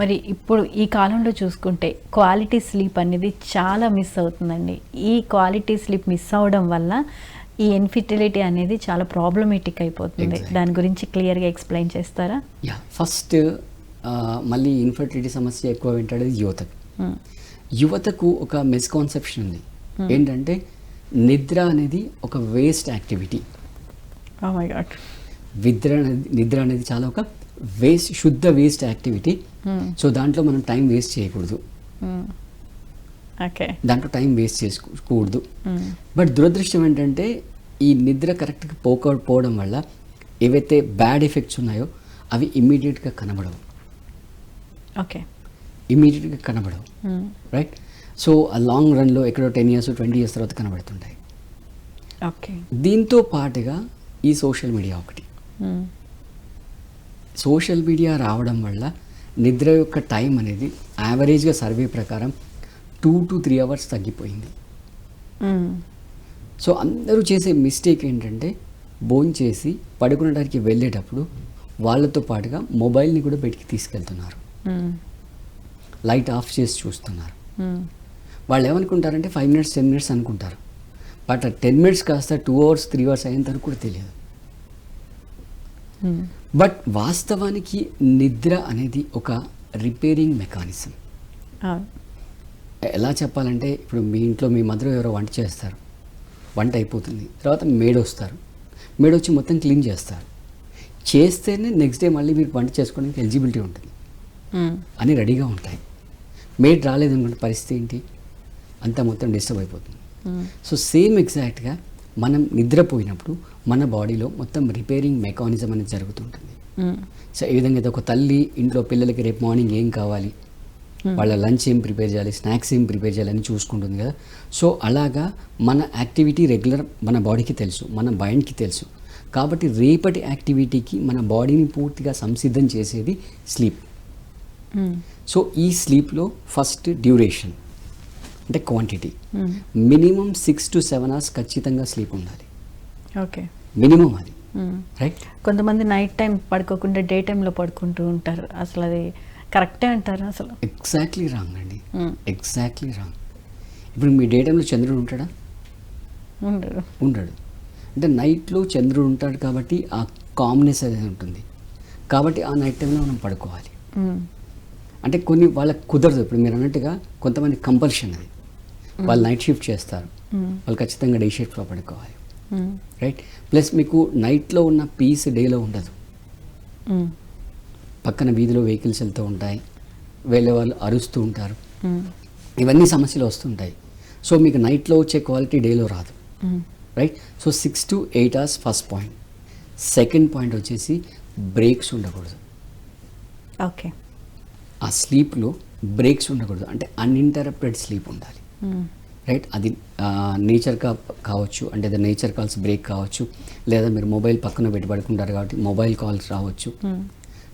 మరి ఇప్పుడు ఈ కాలంలో చూసుకుంటే క్వాలిటీ స్లీప్ అనేది చాలా మిస్ అవుతుందండి. ఈ క్వాలిటీ స్లీప్ మిస్ అవ్వడం వల్ల ఈ ఇన్ఫిటిలిటీ అనేది చాలా ప్రాబ్లమేటిక్ అయిపోతుంది. దాని గురించి క్లియర్గా ఎక్స్ప్లెయిన్ చేస్తారా? యా ఫస్ట్ మళ్ళీ ఇన్ఫర్టిలిటీ సమస్య ఎక్కువ వింటాడేది యువతకు. మ్మ్. యువతకు ఒక మిస్కాన్సెప్షన్ ఉంది. ఏంటంటే నిద్ర అనేది ఒక వేస్ట్ యాక్టివిటీ. నిద్ర అనేది నిద్ర అనేది చాలా ఒక వేస్ట్ శుద్ధ వేస్ట్ యాక్టివిటీ Hmm. సో దాంట్లో మనం టైం వేస్ట్ చేయకూడదు. ఓకే దాంట్లో టైం వేస్ట్ చేసుకోకూడదు. బట్ దురదృష్టం ఏంటంటే ఈ నిద్ర కరెక్ట్గా పోకపోవడం వల్ల ఏవైతే బ్యాడ్ ఎఫెక్ట్స్ ఉన్నాయో అవి ఇమ్మీడియట్గా కనబడవు. ఓకే ఇమ్మీడియట్గా కనబడవు. రైట్ సో ఆ లాంగ్ రన్లో ఎక్కడో టెన్ ఇయర్స్ ట్వంటీ ఇయర్స్ తర్వాత కనబడుతుంటాయి. ఓకే దీంతో పాటుగా ఈ సోషల్ మీడియా ఒకటి. సోషల్ మీడియా రావడం వల్ల నిద్ర యొక్క టైం అనేది యావరేజ్గా సర్వే ప్రకారం టూ టు త్రీ అవర్స్ తగ్గిపోయింది. సో అందరూ చేసే మిస్టేక్ ఏంటంటే భోంచేసి చేసి పడుకునడానికి వెళ్ళేటప్పుడు వాళ్ళతో పాటుగా మొబైల్ని కూడా బయటికి తీసుకెళ్తున్నారు. లైట్ ఆఫ్ చేసి చూస్తున్నారు. వాళ్ళు ఏమనుకుంటారంటే ఫైవ్ మినిట్స్ టెన్ మినిట్స్ అనుకుంటారు బట్ ఆ టెన్ మినిట్స్ కాస్త టూ అవర్స్ త్రీ అవర్స్ తర్వాత కూడా తెలియదు. బట్ వాస్తవానికి నిద్ర అనేది ఒక రిపేరింగ్ మెకానిజం. ఎలా చెప్పాలంటే ఇప్పుడు మీ ఇంట్లో మీ మదర్ ఎవరో వంట చేస్తారు. వంట అయిపోతుంది. తర్వాత మేడ్ వస్తారు మేడ్ వచ్చి మొత్తం క్లీన్ చేస్తారు. చేస్తేనే నెక్స్ట్ డే మళ్ళీ మీరు వంట చేసుకోవడానికి ఎలిజిబిలిటీ ఉంటుంది. అని రెడీగా ఉంటాయి. మేడ్ రాలేదనుకుంటే పరిస్థితి ఏంటి? అంతా మొత్తం డిస్టర్బ్ అయిపోతుంది. సో సేమ్ ఎగ్జాక్ట్గా మనం నిద్రపోయినప్పుడు మన బాడీలో మొత్తం రిపేరింగ్ మెకానిజం అనేది జరుగుతుంటుంది. సో ఈ విధంగా అయితే ఒక తల్లి ఇంట్లో పిల్లలకి రేపు మార్నింగ్ ఏం కావాలి? వాళ్ళ లంచ్ ఏం ప్రిపేర్ చేయాలి? స్నాక్స్ ఏం ప్రిపేర్ చేయాలని చూసుకుంటుంది కదా. సో అలాగా మన యాక్టివిటీ రెగ్యులర్ మన బాడీకి తెలుసు మన మైండ్కి తెలుసు. కాబట్టి రేపటి యాక్టివిటీకి మన బాడీని పూర్తిగా సంసిద్ధం చేసేది స్లీప్. సో ఈ స్లీప్లో ఫస్ట్ డ్యూరేషన్. అంటే quantity. Hmm. Minimum six to seven hours ఖచ్చితంగా స్లీప్ ఉండాలి. ఓకే. మినిమం అది. రైట్ కొంతమంది నైట్ టైం పడుకోకుండా డే టైంలో పడుకుంటూ ఉంటారు. అసలు అది కరెక్టే అంటారు అసలు? ఎగ్జాక్ట్లీ రాంగ్ అండి. ఎగ్జాక్ట్లీ రాంగ్ ఇప్పుడు మీ డే టైంలో చంద్రుడు ఉంటాడా? ఉండరు ఉండడు. అంటే నైట్లో చంద్రుడు ఉంటాడు కాబట్టి ఆ కామ్నెస్ అనేది ఉంటుంది. కాబట్టి ఆ నైట్ టైంలో మనం పడుకోవాలి. అంటే కొన్ని వాళ్ళకి కుదరదు. ఇప్పుడు మీరు అన్నట్టుగా కొంతమంది కంపల్షన్ అది. వాళ్ళు నైట్ షిఫ్ట్ చేస్తారు. వాళ్ళు ఖచ్చితంగా డే షిఫ్ట్లో పడుకోవాలి. రైట్ ప్లస్ మీకు నైట్లో ఉన్న పీస్ డేలో ఉండదు. పక్కన వీధిలో వెహికల్స్ వెళ్తూ ఉంటాయి. వెళ్ళే వాళ్ళు అరుస్తూ ఉంటారు. ఇవన్నీ సమస్యలు వస్తుంటాయి. సో మీకు నైట్లో వచ్చే క్వాలిటీ డేలో రాదు. Right so six to eight hours first point second point వచ్చేసి బ్రేక్స్ ఉండకూడదు. ఓకే ఆ స్లీప్లో బ్రేక్స్ ఉండకూడదు. అంటే అన్ఇంటరప్టెడ్ స్లీప్ ఉండాలి. రైట్ అది నేచర్ కా కావచ్చు అంటే ద నేచర్ కాల్స్ బ్రేక్ కావచ్చు లేదా మీరు మొబైల్ పక్కన పెట్టి పడుకుంటారు కాబట్టి మొబైల్ కాల్స్ రావచ్చు.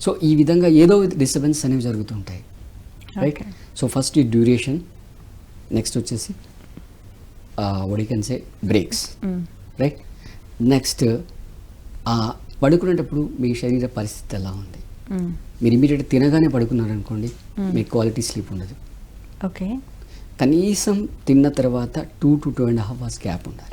సో ఈ విధంగా ఏదో డిస్టర్బెన్స్ అనేవి జరుగుతుంటాయి. రైట్. సో ఫస్ట్ ఈ డ్యూరేషన్ నెక్స్ట్ వచ్చేసి ఒడికన్సే బ్రేక్స్. రైట్ నెక్స్ట్ పడుకునేటప్పుడు మీ శరీర పరిస్థితి ఎలా ఉంది? మ్మ్. మీరు ఇమీడియట్ తినగానే పడుకున్నారనుకోండి మీ క్వాలిటీ స్లీప్ ఉండదు. ఓకే కనీసం తిన్న తర్వాత two to two and half hours gap ఉండాలి.